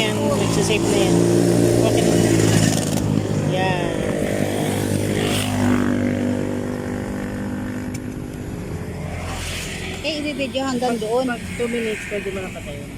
yan. Nagsasave na yan. Okay na. Yan. Eh, i-video hanggang doon. Pag 2 minutes, pwede mo na patayin.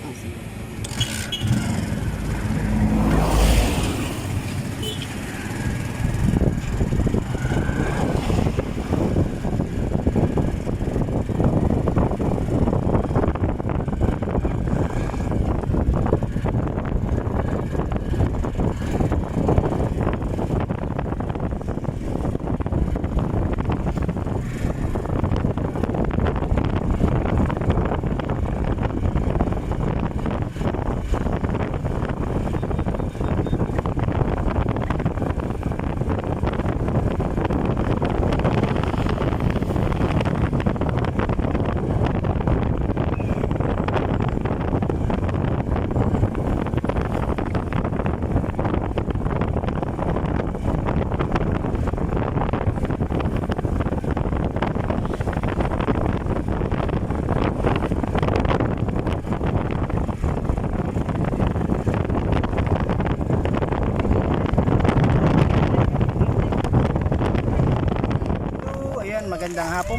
So, ayan,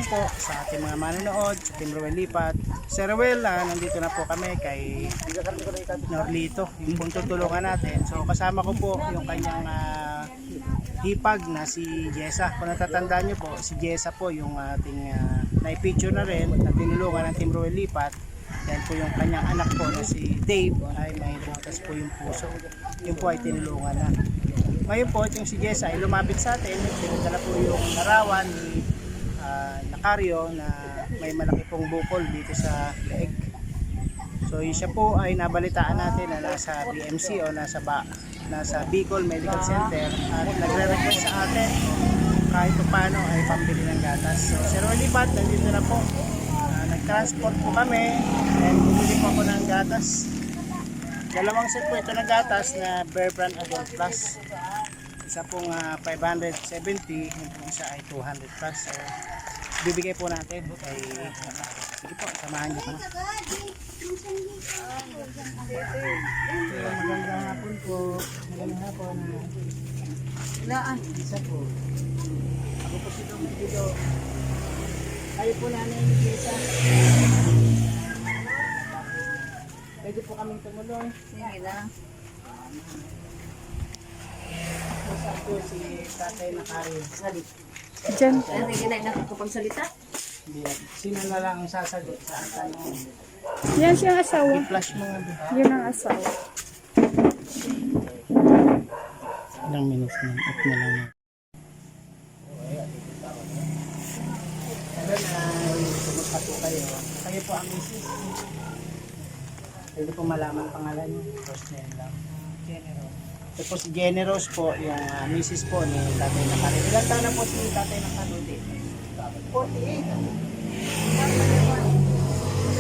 hapon po sa ating mga manonood, sa Team Ruel Lipat. Sir Ruel, ah, nandito na po kami kay Norlito, yung pong tutulungan natin. So, kasama ko po yung kanyang ah, hipag na si Jessa. Kung natatandaan nyo po, si Jessa po yung ating uh, na-picture na rin na tinulungan ng Team Ruel Lipat. Yan po yung kanyang anak po na si Dave ay may butas po yung puso. Yun po ay tinulungan na. Ngayon po, yung si Jessa ay lumapit sa atin. Pinadala po yung larawan ni uh, Nakario na may malaki pong bukol dito sa leeg. So yun siya po ay nabalitaan natin na nasa BMC o nasa ba, nasa Bicol Medical Center at nagre-request sa atin kahit pa paano ay pambili ng gatas. So Sir Olipat, nandito na po. Ah, nag-transport po kami and bumili po ako ng gatas. Dalawang set po ito ng gatas na Bear Brand Adult Plus. Isa pong ah, 570, yung po isa ay 200 plus. So, bibigay po natin kay Sige po, samahan niyo. So, magandang hapon po. Magandang hapon. Laan. Isa po. Ako po si Dong Dito. Kayo po nanay ni Jessa. Pwede po kaming tumulong. Sige lang. Isa po si tatay na Kari. Salit. Diyan. Ano, na nakakapagsalita? Sino na lang ang sasagot sa tanong? Yan siyang asawa. I-flash mo nga ba? Yun ang asawa. Ilang minutes na. At na lang. Kumusta po kayo? Kayo po ang misis. Pwede po malaman ang pangalan niyo. First name lang. Generous. Ito po si Generous po, yung uh, misis po ni Tatay Nakari. Ilan taon na po si Tatay Nakari? 48.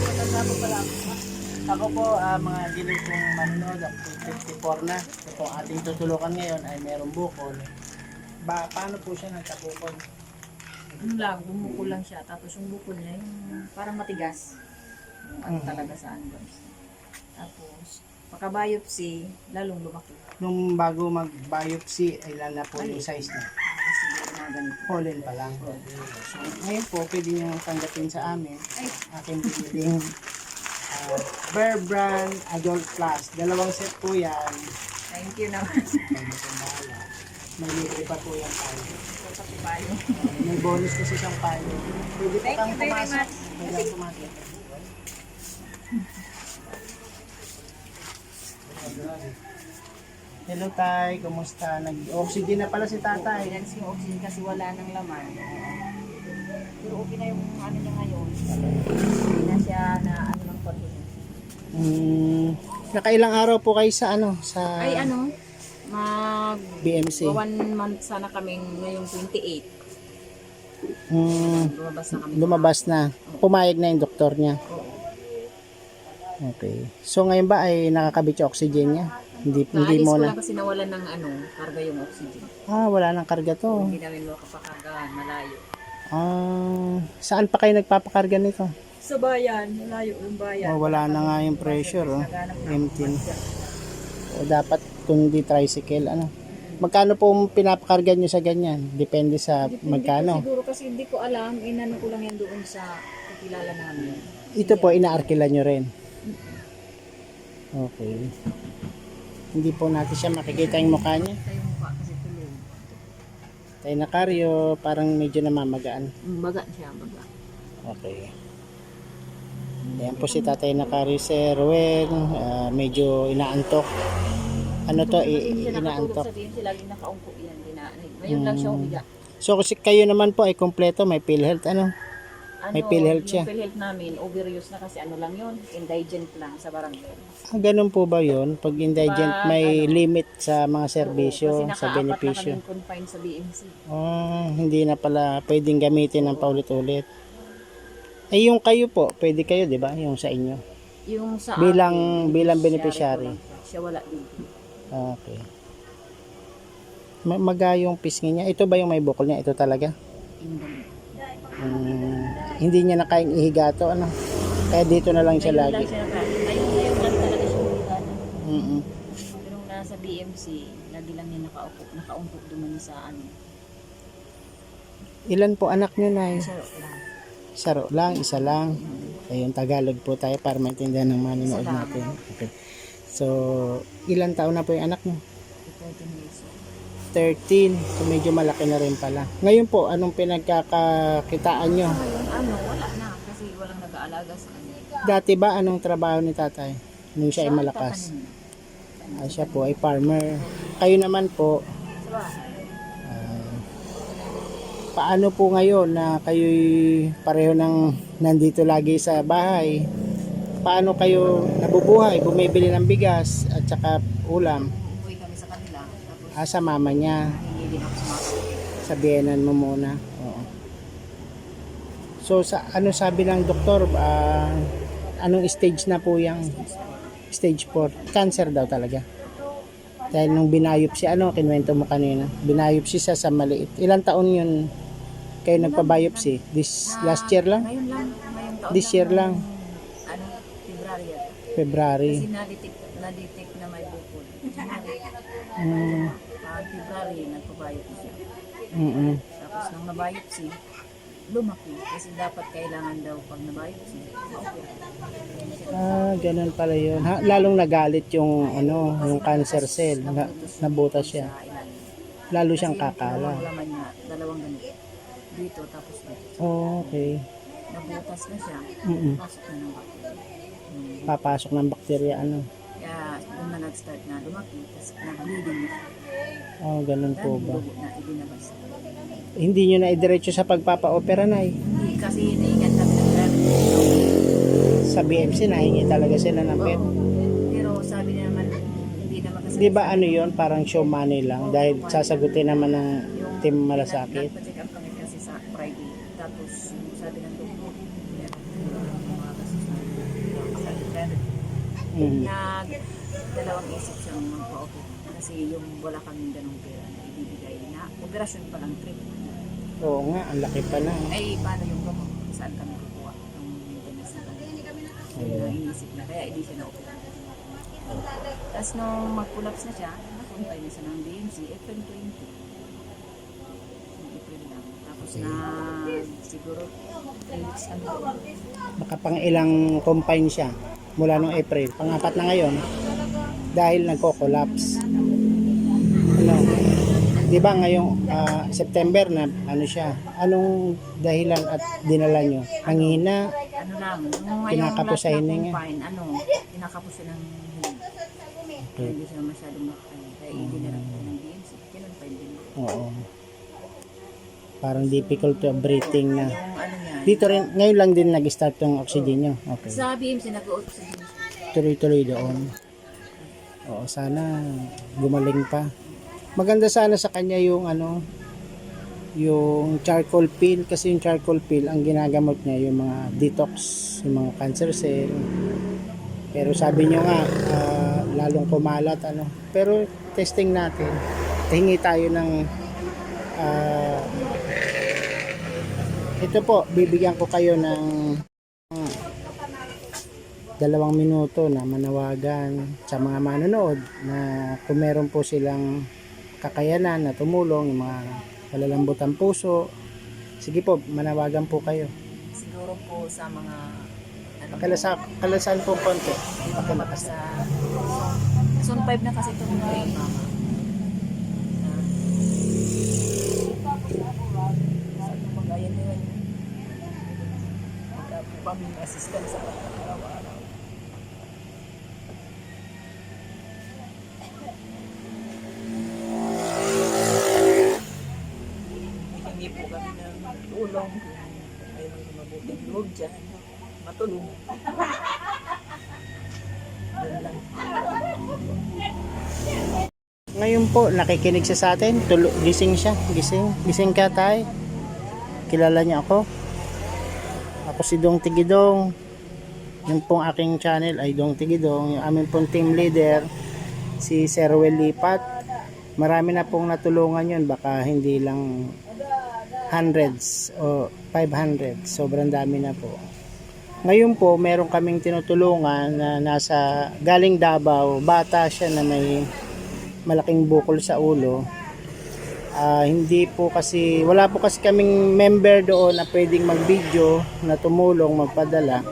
Matanda po pala ako. Po, ah, mga dilim kong manonood, ako po 54 na. Ito po ang ating tutulungan ngayon ay merong bukol. Ba, paano po siya nagkabukol? Ano lang, bumukol lang siya. Tapos yung bukol niya, yung parang matigas. Yung ano Mhm. talaga sa guys. Tapos, pagka-biopsy, lalong lumaki. Nung bago mag-biopsy, ilan na po yung size niya? Ganito. Pollen pa lang. So, ngayon po, pwede nyo tanggapin sa amin. Ay, Aking biniling uh, Bear Brand Adult Plus. Dalawang set po yan. thank you naman. May libre pa po yan tayo. May bonus kasi siyang payo. Pwede Thank kang you very pumasok. much. Pwede kang pumasok. Hello tay, kumusta? Nag-oxygen na pala si tatay. Financing yung oxygen kasi wala nang laman. Pero okay na yung ano niya ngayon. Hindi na siya na ano ng paghinga. Hmm, nakailang araw po kayo sa ano? Sa Ay ano, mag BMC? one month sana kaming ngayong 28. Hmm, Lumabas na kami. lumabas na. Pumayag na yung doktor niya. Oo. Okay. So ngayon ba ay nakakabit yung oxygen niya? Hindi, hindi Naalis mo ko na. lang kasi nawalan ng ano, karga yung oxygen. Ah, wala nang karga to. Hindi namin makapakarga, malayo. Ah, saan pa kayo nagpapakarga nito? Sa bayan, malayo yung bayan. Oh, wala na nga yung pressure, oh. Empty. budget. O dapat kung di tricycle, ano? Magkano po pinapakarga nyo sa ganyan? Depende sa Depende magkano. siguro kasi hindi ko alam, inano ko lang yan doon sa kakilala namin. Ito po, inaarkila nyo rin. Okay. Hindi po natin siya makikita yung mukha niya. Tayo mukha kasi tuloy. Tayo na karyo, parang medyo namamagaan. Baga siya, baga. Okay. Ayan po si tatay na karyo, Sir Ruel. Ah, medyo inaantok. Ano to, i- siya inaantok. sa BMC, laging nakaungko yan. Dina, ngayon lang siya umiga. So kasi kayo naman po ay kompleto, may PhilHealth ano? Ano, May PhilHealth siya. Yung PhilHealth namin, overuse na kasi ano lang yun, indigent lang sa barangay. Ah, ganun po ba yun? Pag indigent Pag may ano? limit sa mga serbisyo, Oo, kasi sa nakaapat na benepisyo. confined sa BMC. Ah, hindi na pala pwedeng gamitin ng paulit-ulit. Ay yung kayo po, pwede kayo, 'di ba? Yung sa inyo. Yung sa Bilang- akin, bilang beneficiary siya. Wala din. Okay. Ma- magayong pisngi niya. Ito ba yung may bukol niya? Ito talaga? Indang. Hmm, hindi niya na kayang ihiga to, ano? Kaya dito na lang siya lagi. lang siya Ngayon, ngayon lang talaga siya umiga. Pero nasa BMC, lagi lang niya nakaupo, nakaupo duman sa ano. Ilan po anak niyo na? Sa lang. Saro lang, isa lang. Ayun, Tagalog po tayo para maintindihan ng lang. natin. Okay. So, ilan taon na po yung anak niyo? 13 years old. 13. So, medyo malaki na rin pala. Ngayon po, anong pinagkakakitaan nyo? Ngayon, ano, wala na. Kasi nag-aalaga sa kanya. Dati ba, anong trabaho ni tatay? Nung siya ay malakas. Ah, siya po ay farmer. Kayo naman po, Sa bahay. ah, paano po ngayon na kayo'y pareho ng nandito lagi sa bahay? Paano kayo nabubuhay? Bumibili ng bigas at saka ulam? Uwi kami sa kanila. Tapos, Ah, sa mama niya. hindi din ako sumasok. Sabihanan mo muna. So, sa ano sabi ng doktor, ah, anong stage na po yung stage 4? Cancer daw talaga. Dahil nung binayopsi, ano, kinuwento mo kanina, binayopsi siya sa maliit. Ilang taon yun kayo nagpa-biopsy? This last year lang? Ngayon lang. Taon This year lang. Ano, February. February. Kasi na-detect, na-detect na may bukol. Mm, Pag February, nagpa-biopsy siya. mm Tapos nung na-biopsy, lumaki. Kasi dapat kailangan daw pag ma-opera. Ah, ganun pala yun. Ha, lalong nagalit yung, ano, yung cancer cell. Na, nabutas siya. Lalo siyang kakala. dalawang laman niya, dalawang ganito. Dito, tapos dito. Oh, okay. Nabutas na siya. Mm-mm. Pasok na ng bacteria. Hmm. Papasok ng bakterya, ano. Na nag-start na lumaki. Tapos nag-bleeding na. Oh, ganun po ba? na ibinabas. Hindi nyo na idiretso sa pagpapa-opera na Hindi kasi iniingat kami ng. Sa BMC, nahingi talaga sila ng pet. Pero sabi niya naman, hindi naman kasi Di ba ano yon parang show money lang dahil sasagutin naman ng team malasakit. Nagpa-check up kami kasi sa Friday. Tapos sabi ng doktor, mga kasus na sabi pero Mm. nag dalawang isip siyang magpa-open. Kasi yung wala kaming ganong pera na ibibigay na operasyon pa lang trip. Oo nga, ang laki pa na. Ay, paano yung gamot? Saan kami kukuha? Ang maintenance na kami. Na iniisip na, kaya hindi siya na-opera. Tapos nung mag-collapse na siya, nakuntay na siya ng DMC, April 20. Yung April lang. Tapos na siguro 3 weeks kami doon. Baka pang ilang combine siya mula nung April. Pangapat na ngayon dahil nagko-collapse. Ano? Di ba ngayong ah, September na ano siya? Anong dahilan at dinala nyo? Hangina? Ano lang, Kinakapos sa hininga. ano, kinakapos ng. Kaya hindi siya masyadong makakain. Kaya hindi na lang ng DMC. Kinonfine din. Oo. Parang difficult to breathing na. Ano Dito rin, ngayon lang din nag-start yung oxygen nyo. Okay. sa BMC nag-oxygen Tuloy-tuloy doon. Oo, sana gumaling pa. Maganda sana sa kanya yung ano, yung charcoal peel kasi yung charcoal peel ang ginagamot niya yung mga detox, yung mga cancer cell. Pero sabi niyo nga ah, lalong kumalat ano. Pero testing natin. Hingi tayo ng ah, ito po, bibigyan ko kayo ng dalawang minuto na manawagan sa mga manonood na kung meron po silang kakayanan na tumulong, yung mga malalambot ang puso, sige po, manawagan po kayo. Siguro po sa mga ano Kalasa, kalasan po konti. Pakalakas sa Zone 5 na kasi ito mga mama. Sa pag-ayan nila yun. Magka po kami assistant sa araw-araw. Hingi po kami ng tulong kung may mga mabuting loob dyan. Matulong. Yun lang. Ngayon po, nakikinig siya sa atin. Tulo, gising siya. Gising. Gising ka, tay. Kilala niya ako. Ako si Dong Tigidong. Yung pong aking channel ay Dong Tigidong. Yung aming pong team leader, si Sir Will Lipat. Marami na pong natulungan yun. Baka hindi lang hundreds o 500. Sobrang dami na po. Ngayon po, meron kaming tinutulungan na nasa galing Davao. Bata siya na may malaking bukol sa ulo. Ah, hindi po kasi, wala po kasi kaming member doon na pwedeng mag-video na tumulong, magpadala.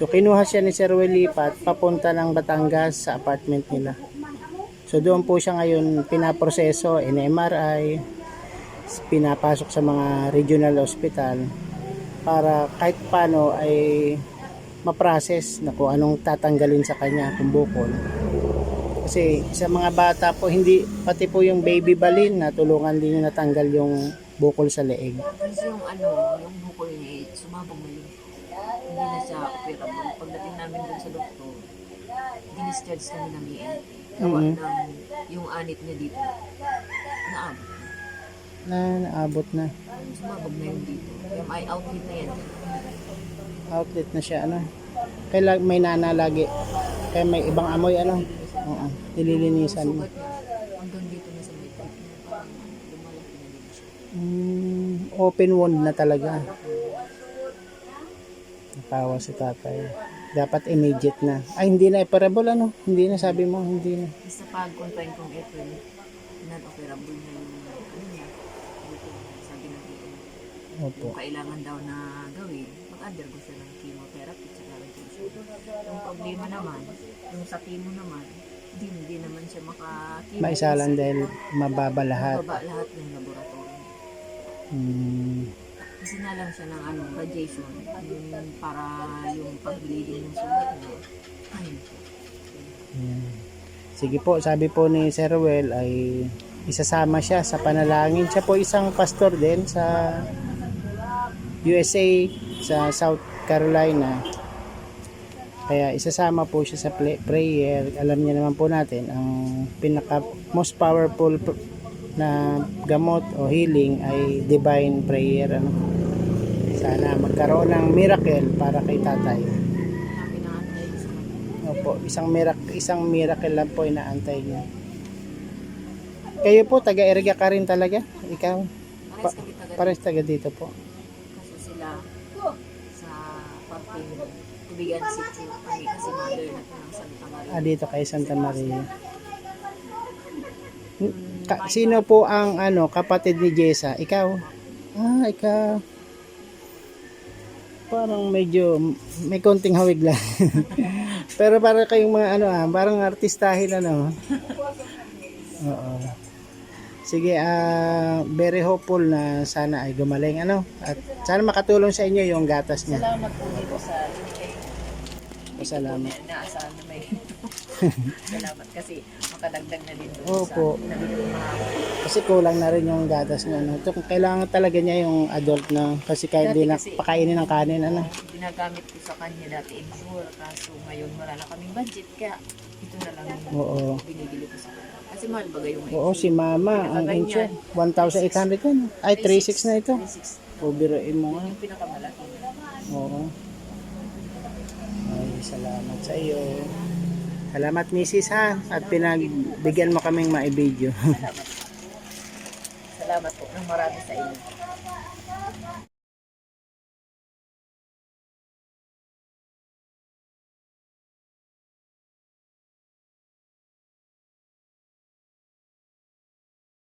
So kinuha siya ni Sir Will Lipat papunta ng Batangas sa apartment nila. So doon po siya ngayon pinaproseso in MRI, pinapasok sa mga regional hospital para kahit paano ay ma-process na kung anong tatanggalin sa kanya kung bukol. Kasi sa mga bata po, hindi, pati po yung baby balin na tulungan din yung natanggal yung bukol sa leeg. Kasi yung ano, yung bukol niya, sumabog na yun. Hindi na siya operable. Pagdating namin dun sa doktor, dinischarge kami ng EN. Gawa Mhm. ng yung anit niya dito. Naabot. Na naabot na. Sumabog na yun dito. Yung eye outlet na yan. Outlet na siya, ano. Kaya may nana lagi. Kaya may ibang amoy, ano. Oo, nililinisan mo. Hanggang dito na sa may. Parang lumalaki na din siya. Mm, open wound na talaga. Natawa si tatay. Dapat immediate na. Ay, hindi na operable, ano. Hindi na, sabi mo, hindi na. Basta pag-confine kong April, non-operable na yung ano niya. Dito, sabi ng. Opo. Kung kailangan daw na gawin, mag-undergo siya ng chemotherapy at radiation. Yung problema naman, yung sa chemo naman, hindi, hindi naman siya maka-chemo. Maisalan dahil mababa lahat. Baba lahat ng laboratory. Hmm. Kasi na lang siya ng ano, radiation, yung para yung pag-bleeding ng sugat niya. Ayun. Yan. Sige po, sabi po ni Sir Well ay isasama siya sa panalangin. Siya po isang pastor din sa USA, sa South Carolina. Kaya isasama po siya sa prayer. Alam niya naman po natin, ang pinaka most powerful na gamot o healing ay divine prayer. Ano? Sana magkaroon ng miracle para kay tatay. Opo, isang miracle, isang miracle lang po inaantay niya. Kayo po, taga-area ka rin talaga? Ikaw? Taga Pares taga dito po. kasi sila sa parting Tubigan City kami kasi mother na ng Santa Maria. Ah, dito kay Santa Maria. Ka- sino po ang ano kapatid ni Jessa? Ikaw? Ah, ikaw. Parang medyo may konting hawig lang. Pero para kayong mga ano ah, parang artistahin ano. Oo. Sige, ah very hopeful na sana ay gumaling ano at sana makatulong sa inyo yung gatas niya. Salamat po dito sa Salamat. Naasahan na may Salamat kasi makadagdag na din doon Opo. sa Kasi kulang na rin yung gatas niya. No? Ito, kailangan talaga niya yung adult na kasi kahit Dati di na kasi- pakainin ng kanin. Ano? ginagamit ko sa kanya dati insure kaso ngayon wala na kaming budget kaya ito na lang yung Oo. binibili ko sa kanya. Kasi mahal ba yung Oo, si mama, ang insure. 1,800 yan. Ay, 3,600 na ito. 360. O, biruin mo nga. Yung pinakamalaki. Oo. Ay, salamat sa iyo. Salamat, misis, ha? At pinagbigyan mo kaming maibidyo. Salamat po ng marami sa inyo.